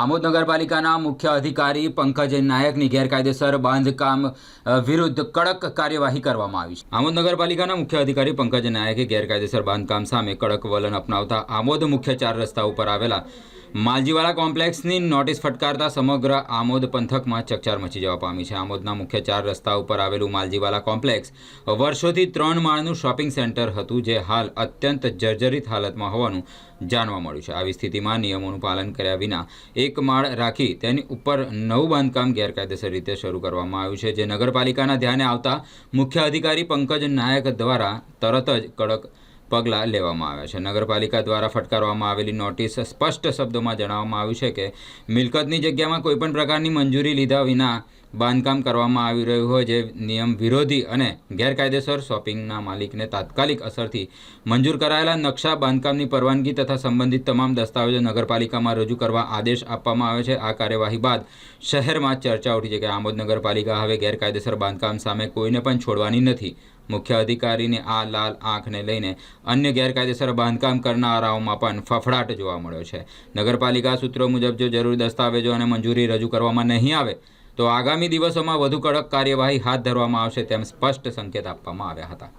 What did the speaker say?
આમોદ નગરપાલિકાના મુખ્ય અધિકારી પંકજ નાયકની ગેરકાયદેસર બાંધકામ વિરુદ્ધ કડક કાર્યવાહી કરવામાં આવી છે. આમોદ નગરપાલિકાના મુખ્ય અધિકારી પંકજ નાયકે ગેરકાયદેસર બાંધકામ સામે કડક વલણ અપનાવતા આમોદ મુખ્ય ચાર રસ્તા ઉપર આવેલા માલજીવાલા કોમ્પ્લેક્સની નોટિસ ફટકારતા સમગ્ર આમોદ પંથકમાં ચકચાર મચી જવા પામી છે. આમોદના મુખ્ય ચાર રસ્તા ઉપર આવેલું માલજીવાલા કોમ્પ્લેક્સ વર્ષોથી ત્રણ માળનું શોપિંગ સેન્ટર હતું, જે હાલ અત્યંત જર્જરિત હાલતમાં હોવાનું જાણવા મળ્યું છે. આવી સ્થિતિમાં નિયમોનું પાલન કર્યા વિના એક માળ રાખી તેની ઉપર નવું બાંધકામ ગેરકાયદેસર રીતે શરૂ કરવામાં આવ્યું છે, જે નગરપાલિકાના ધ્યાને આવતા મુખ્ય અધિકારી પંકજ નાયક દ્વારા તરત જ કડક પગલાં લેવામાં આવ્યા છે. નગરપાલિકા દ્વારા ફટકારવામાં આવેલી નોટિસ સ્પષ્ટ શબ્દોમાં જણાવવામાં આવ્યું છે કે, મિલકતની જગ્યામાં કોઈપણ પ્રકારની મંજૂરી લીધા વિના બાંધકામ કરવામાં આવી રહ્યું હોય જે નિયમ વિરોધી અને ગેરકાયદેસર શોપિંગના માલિકને તાત્કાલિક અસરથી મંજૂર કરાયેલા નકશા બાંધકામની પરવાનગી તથા સંબંધિત તમામ દસ્તાવેજો નગરપાલિકામાં રજૂ કરવા આદેશ આપવામાં આવે છે. આ કાર્યવાહી બાદ શહેરમાં ચર્ચા ઉઠી છે કે આમોદ નગરપાલિકા હવે ગેરકાયદેસર બાંધકામ સામે કોઈને પણ છોડવાની નથી. મુખ્ય અધિકારીની આ લાલ આંખને લઈને અન્ય ગેરકાયદેસર બાંધકામ કરનારાઓમાં પણ ફફડાટ જોવા મળ્યો છે. નગરપાલિકા સૂત્રો મુજબ જો જરૂરી દસ્તાવેજો અને મંજૂરી રજૂ કરવામાં નહીં આવે તો આગામી દિવસોમાં વધુ કડક કાર્યવાહી હાથ ધરવામાં આવશે તેમ સ્પષ્ટ સંકેત આપવામાં આવ્યા હતા.